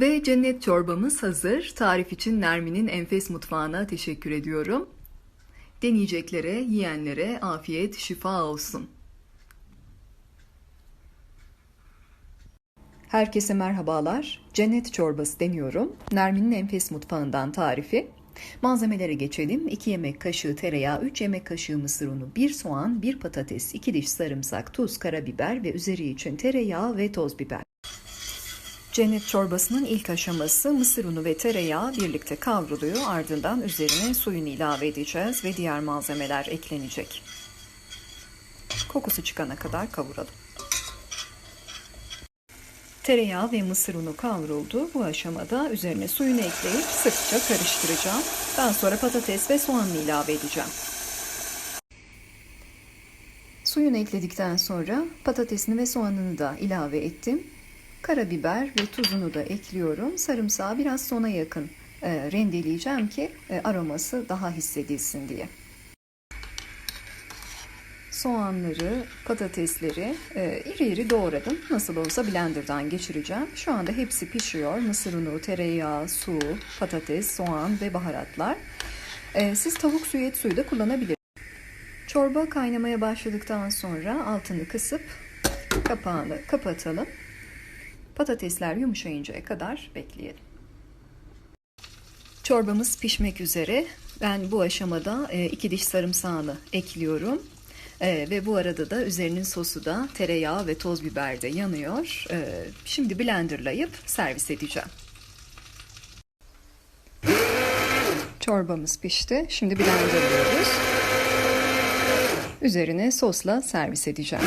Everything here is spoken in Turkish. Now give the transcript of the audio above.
Ve cennet çorbamız hazır. Tarif için Nermin'in Enfes Mutfağı'na teşekkür ediyorum. Deneyeceklere, yiyenlere afiyet, şifa olsun. Herkese merhabalar. Cennet çorbası deniyorum. Nermin'in Enfes Mutfağı'ndan tarifi. Malzemelere geçelim. 2 yemek kaşığı tereyağı, 3 yemek kaşığı mısır unu, 1 soğan, 1 patates, 2 diş sarımsak, tuz, karabiber ve üzeri için tereyağı ve toz biber. Cennet çorbasının ilk aşaması mısır unu ve tereyağı birlikte kavruluyor. Ardından üzerine suyunu ilave edeceğiz ve diğer malzemeler eklenecek. Kokusu çıkana kadar kavuralım. Tereyağı ve mısır unu kavruldu. Bu aşamada üzerine suyunu ekleyip sıkça karıştıracağım. Daha sonra patates ve soğanını ilave edeceğim. Suyunu ekledikten sonra patatesini ve soğanını da ilave ettim. Karabiber ve tuzunu da ekliyorum. Sarımsağı biraz sona yakın e, rendeleyeceğim ki e, aroması daha hissedilsin diye. Soğanları, patatesleri e, iri iri doğradım. Nasıl olsa blenderdan geçireceğim. Şu anda hepsi pişiyor. Mısır unu, tereyağı, su, patates, soğan ve baharatlar. E, siz tavuk suyu, et suyu da kullanabilirsiniz. Çorba kaynamaya başladıktan sonra altını kısıp kapağını kapatalım. Patatesler yumuşayıncaya kadar bekleyelim. Çorbamız pişmek üzere. Ben bu aşamada e, iki diş sarımsağını ekliyorum. E, ve bu arada da üzerinin sosu da tereyağı ve toz biber de yanıyor. E, şimdi blenderlayıp servis edeceğim. Çorbamız pişti. Şimdi blenderlıyoruz. Üzerine sosla servis edeceğim.